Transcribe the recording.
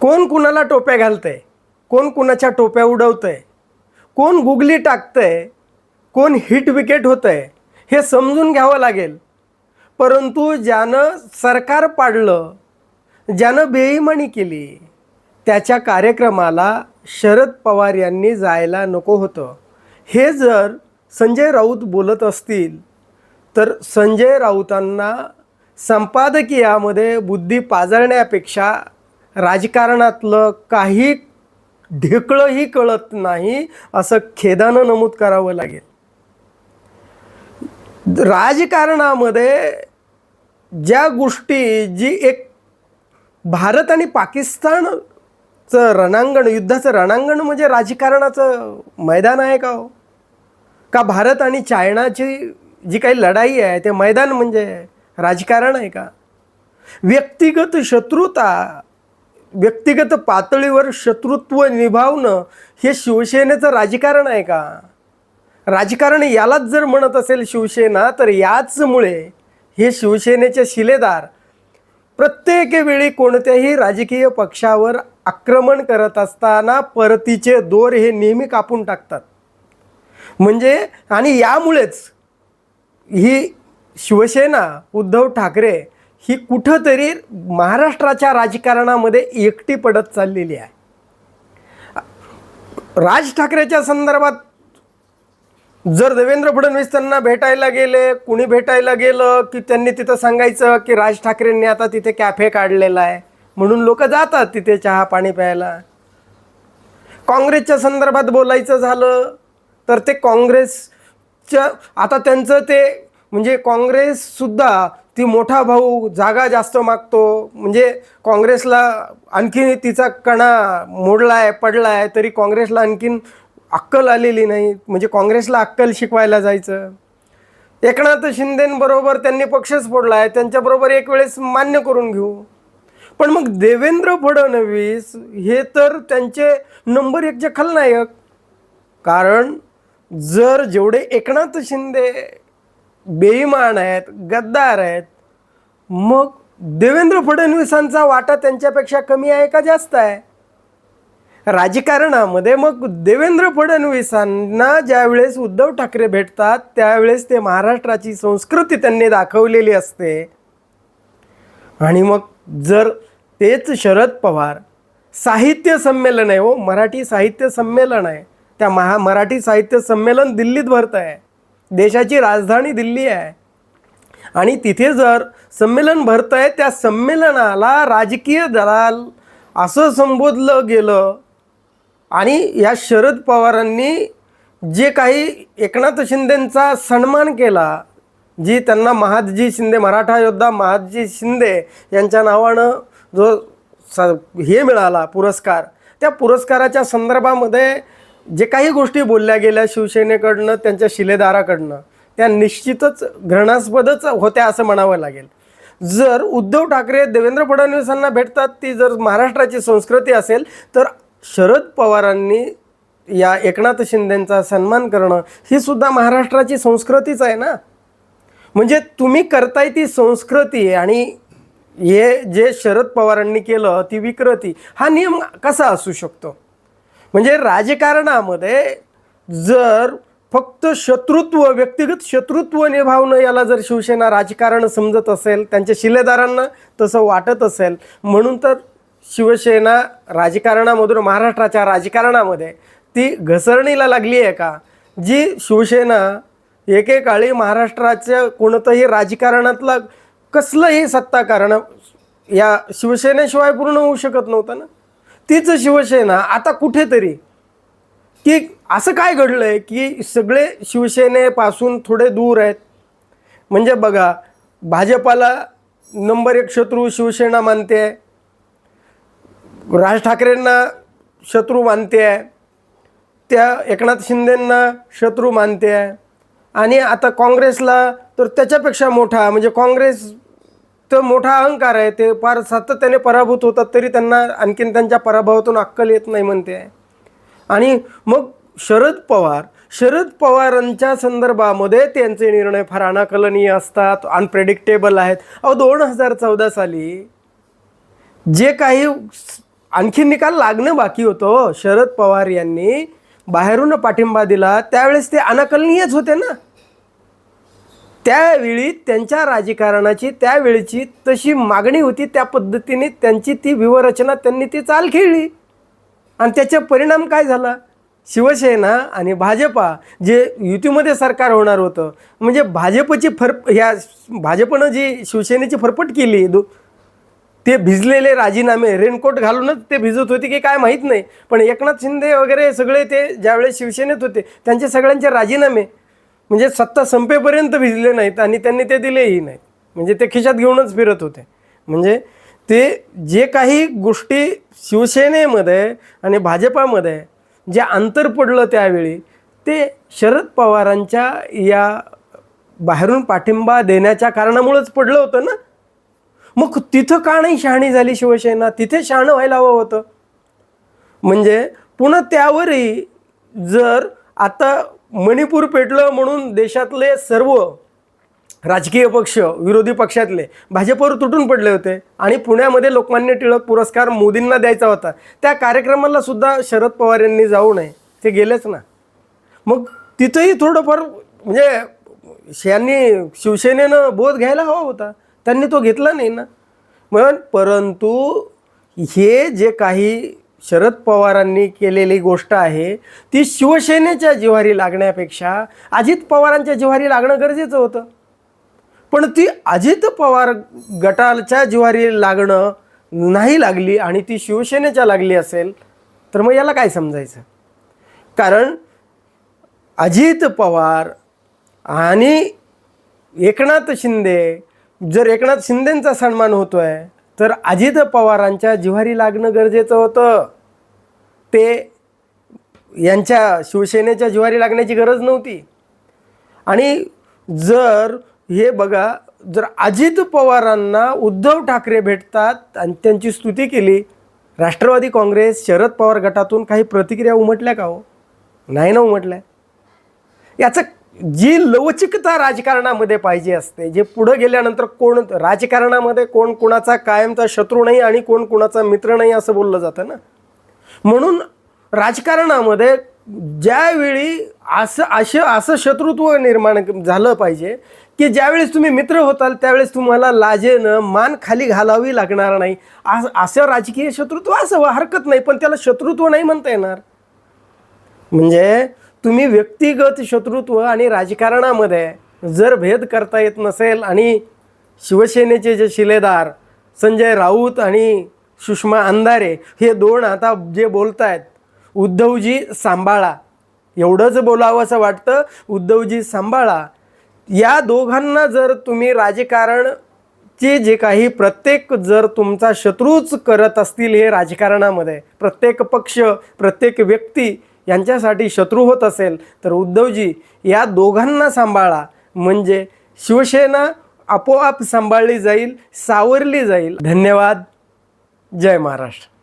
कोण कुणाला टोप्या घालतंय? कोण कुणाच्या टोप्या उडवतंय? कोण गुगली टाकतंय? कोण हिट विकेट होतंय? हे समजून घ्यावं लागेल. परंतु ज्यानं सरकार पाडलं ज्यानं बेईमानी केली त्याच्या कार्यक्रमाला शरद पवार यांनी जायला नको होतं. हे जर संजय राऊत बोलत असतील तर संजय राऊतांना संपादकीयामध्ये बुद्धी पाजळण्यापेक्षा राजकारणातलं काही ढेकळंही कळत नाही असं खेदानं नमूद करावं लागेल. राजकारणामध्ये ज्या गोष्टी जी एक भारत आणि पाकिस्तानचं रणांगण युद्धाचं रणांगण म्हणजे राजकारणाचं मैदान आहे का हो? का भारत आणि चायनाची जी काही लढाई आहे ते मैदान म्हणजे राजकारण आहे का? व्यक्तिगत शत्रुता व्यक्तिगत पातळीवर शत्रुत्व निभावणं हे शिवसेनेचं राजकारण आहे का? राजकारण यालाच जर म्हणत असेल शिवसेना तर याचमुळे हे शिवसेनेचे शिलेदार प्रत्येक वेळी कोणत्याही राजकीय पक्षावर आक्रमण करत असताना परतीचे दोर हे नेहमी कापून टाकतात. म्हणजे आणि यामुळेच ही शिवसेना उद्धव ठाकरे ही कुठंतरी महाराष्ट्राच्या राजकारणामध्ये एकटी पडत चाललेली आहे. राज ठाकरेच्या संदर्भात जर देवेंद्र फडणवीस त्यांना भेटायला गेले कुणी भेटायला गेलं की त्यांनी तिथं सांगायचं की राज ठाकरेंनी आता तिथे कॅफे काढलेला आहे म्हणून लोक जातात तिथे चहा पाणी प्यायला. काँग्रेसच्या संदर्भात बोलायचं झालं तर ते काँग्रेसच्या आता त्यांचं ते म्हणजे काँग्रेससुद्धा ती मोठा भाऊ जागा जास्त मागतो. म्हणजे काँग्रेसला आणखी तिचा कणा मोडला आहे पडला आहे तरी काँग्रेसला आणखीन अक्कल आलेली नाही. म्हणजे काँग्रेसला अक्कल शिकवायला जायचं. एकनाथ शिंदेबरोबर त्यांनी पक्षच फोडला आहे त्यांच्याबरोबर एक वेळेस मान्य करून घेऊ. पण मग देवेंद्र फडणवीस हे तर त्यांचे नंबर एकचे खलनायक. कारण जर जेवढे एकनाथ शिंदे बेईमान आहेत गद्दार आहेत. मग देवेंद्र फडणवीसांचा वाटा त्यांच्यापेक्षा कमी आहे का जास्त आहे? राजकारणामध्ये मग देवेंद्र फडणवीसांना ज्यावेळेस उद्धव ठाकरे भेटतात त्यावेळेस ते महाराष्ट्राची संस्कृती त्यांनी दाखवलेली असते. आणि मग जर तेच शरद पवार साहित्य संमेलन आहे हो मराठी साहित्य संमेलन आहे. त्या महा मराठी साहित्य संमेलन दिल्लीत भरत आहे. देशाची राजधानी दिल्ली आहे. आणि तिथे जर संमेलन भरत आहे त्या संमेलनाला राजकीय दलाल असं संबोधलं गेलं. आणि या शरद पवारांनी जे काही एकनाथ शिंदेंचा सन्मान केला जी त्यांना महादजी शिंदे मराठा योद्धा महादजी शिंदे यांच्या नावानं जो स हे मिळाला पुरस्कार त्या पुरस्काराच्या संदर्भामध्ये जे काही गोष्टी बोलल्या गेल्या शिवसेनेकडनं त्यांच्या शिलेदाराकडनं त्या निश्चितच घृणास्पदच होत्या असं म्हणावं लागेल. जर उद्धव ठाकरे देवेंद्र फडणवीसांना भेटतात ती जर महाराष्ट्राची संस्कृती असेल तर शरद पवारांनी या एकनाथ शिंदेंचा सन्मान करणं ही सुद्धा महाराष्ट्राची संस्कृतीच आहे ना? म्हणजे तुम्ही करताय ती संस्कृती आणि हे जे शरद पवारांनी केलं ती विकृती हा नियम कसा असू शकतो? म्हणजे राजकारणामध्ये जर फक्त शत्रुत्व व्यक्तिगत शत्रुत्व निभावणं याला जर शिवसेना राजकारण समजत असेल त्यांच्या शिलेदारांना तसं वाटत असेल म्हणून तर शिवसेना राजकारणामधून महाराष्ट्राच्या राजकारणामध्ये ती घसरणीला लागली आहे का? जी शिवसेना एकेकाळी महाराष्ट्राच्या कोणतंही राजकारणातला कसलंही सत्ताकारण या शिवसेनेशिवाय पूर्ण होऊ शकत नव्हतं ना? तीच शिवसेना आता कुठेतरी की असं काय घडलं आहे की सगळे शिवसेनेपासून थोडे दूर आहेत? म्हणजे बघा भाजपाला नंबर एक शत्रू शिवसेना मानते. आहे राज ठाकरेंना शत्रू मानते. आहे त्या एकनाथ शिंदेंना शत्रू मानते. आहे आणि आता काँग्रेसला तर त्याच्यापेक्षा मोठा म्हणजे काँग्रेस तर मोठा अहंकार आहे ते फार सातत्याने पराभूत होतात तरी त्यांना आणखीन त्यांच्या पराभवातून अक्कल येत नाही म्हणते. आहे आणि मग शरद पवार शरद पवारांच्या संदर्भामध्ये त्यांचे निर्णय फार अनाकलनीय असतात अनप्रेडिक्टेबल आहेत. अहो दोन हजार चौदा साली जे काही आणखी निकाल लागणं बाकी होतं शरद पवार यांनी बाहेरून पाठिंबा दिला त्यावेळेस ते अनाकलनीयच होते ना. त्यावेळी त्यांच्या राजकारणाची त्यावेळीची तशी मागणी होती त्या पद्धतीने त्यांची ती व्यूहरचना त्यांनी ती चाल खेळली. आणि त्याचा परिणाम काय झाला? शिवसेना आणि भाजपा जे युतीमध्ये सरकार होणार होतं म्हणजे भाजपची फर ह्या भाजपनं जी शिवसेनेची फरफट केली दो ते भिजलेले राजीनामे रेनकोट घालूनच ते भिजत होते की काय माहीत नाही. पण एकनाथ शिंदे वगैरे सगळे ते ज्यावेळेस शिवसेनेत होते त्यांचे सगळ्यांचे राजीनामे म्हणजे सत्ता संपेपर्यंत भिजले नाहीत आणि त्यांनी ते दिलेही नाहीत. म्हणजे ते खिशात घेऊनच फिरत होते. म्हणजे ते जे काही गोष्टी शिवसेनेमध्ये आणि भाजपामध्ये जे अंतर पडलं त्यावेळी ते शरद पवारांच्या या बाहेरून पाठिंबा देण्याच्या कारणामुळेच पडलं होतं ना? मग तिथं का नाही शहाणी झाली शिवसेना? तिथे शहाणं व्हायला हवं होतं. म्हणजे पुन्हा त्यावरही जर आता मणिपूर पेटलं म्हणून देशातले सर्व राजकीय पक्ष विरोधी पक्षातले भाजपवर तुटून पडले होते आणि पुण्यामध्ये लोकमान्य टिळक पुरस्कार मोदींना द्यायचा होता. त्या कार्यक्रमाला सुद्धा शरद पवार यांनी जाऊ नये. ते गेलेच ना. मग तिथंही थोडंफार म्हणजे यांनी शिवसेनेनं बोध घ्यायला हवा होता. त्यांनी तो घेतला नाही ना. म्हणून परंतु हे जे काही शरद पवारांनी केलेली गोष्ट आहे ती शिवसेनेच्या जिव्हारी लागण्यापेक्षा अजित पवारांच्या जिव्हारी लागणं गरजेचं होतं. पण ती अजित पवार गटाच्या जिव्हारी लागणं नाही लागली आणि ती शिवसेनेच्या लागली असेल तर मग याला काय समजायचं? कारण अजित पवार आणि एकनाथ शिंदे जर एकनाथ शिंदेंचा सन्मान होतो आहे तर अजित पवारांच्या जिव्हारी लागणं गरजेचं होतं. ते यांच्या शिवसेनेच्या जिव्हारी लागण्याची गरज नव्हती. आणि जर हे बघा जर अजित पवारांना उद्धव ठाकरे भेटतात आणि त्यांची स्तुती केली राष्ट्रवादी काँग्रेस शरद पवार गटातून काही प्रतिक्रिया उमटल्या का हो? नाही ना उमटल्या. याचं जी लवचिकता राजकारणामध्ये पाहिजे असते जे पुढं गेल्यानंतर कोण राजकारणामध्ये कोण कुणाचा कायमचा शत्रू नाही आणि कोण कुणाचा मित्र नाही असं बोललं जातं ना? म्हणून राजकारणामध्ये ज्यावेळी असं असं असं शत्रुत्व निर्माण झालं पाहिजे की ज्यावेळेस तुम्ही मित्र होताल त्यावेळेस तुम्हाला लाजेनं मान खाली घालावी लागणार नाही. असं असं राजकीय शत्रुत्व असावं हरकत नाही पण त्याला शत्रुत्व नाही म्हणता येणार. म्हणजे तुम्ही व्यक्तिगत शत्रुत्व आणि राजकारणामध्ये जर भेद करता येत नसेल आणि शिवसेनेचे जे शिलेदार संजय राऊत आणि सुषमा अंधारे हे दोन आता जे बोलत आहेत उद्धवजी सांभाळा. एवढंच बोलावं असं वाटतं उद्धवजी सांभाळा. या दोघांना जर तुम्ही राजकारणचे जे काही प्रत्येक जर तुमचा शत्रूच करत असतील हे राजकारणामध्ये प्रत्येक पक्ष प्रत्येक व्यक्ती यांच्यासाठी शत्रू होत असेल तर उद्धवजी या दोघांना सांभाळा. म्हणजे शिवसेना आपोआप सांभाळली जाईल सावरली जाईल. धन्यवाद. जय महाराष्ट्र.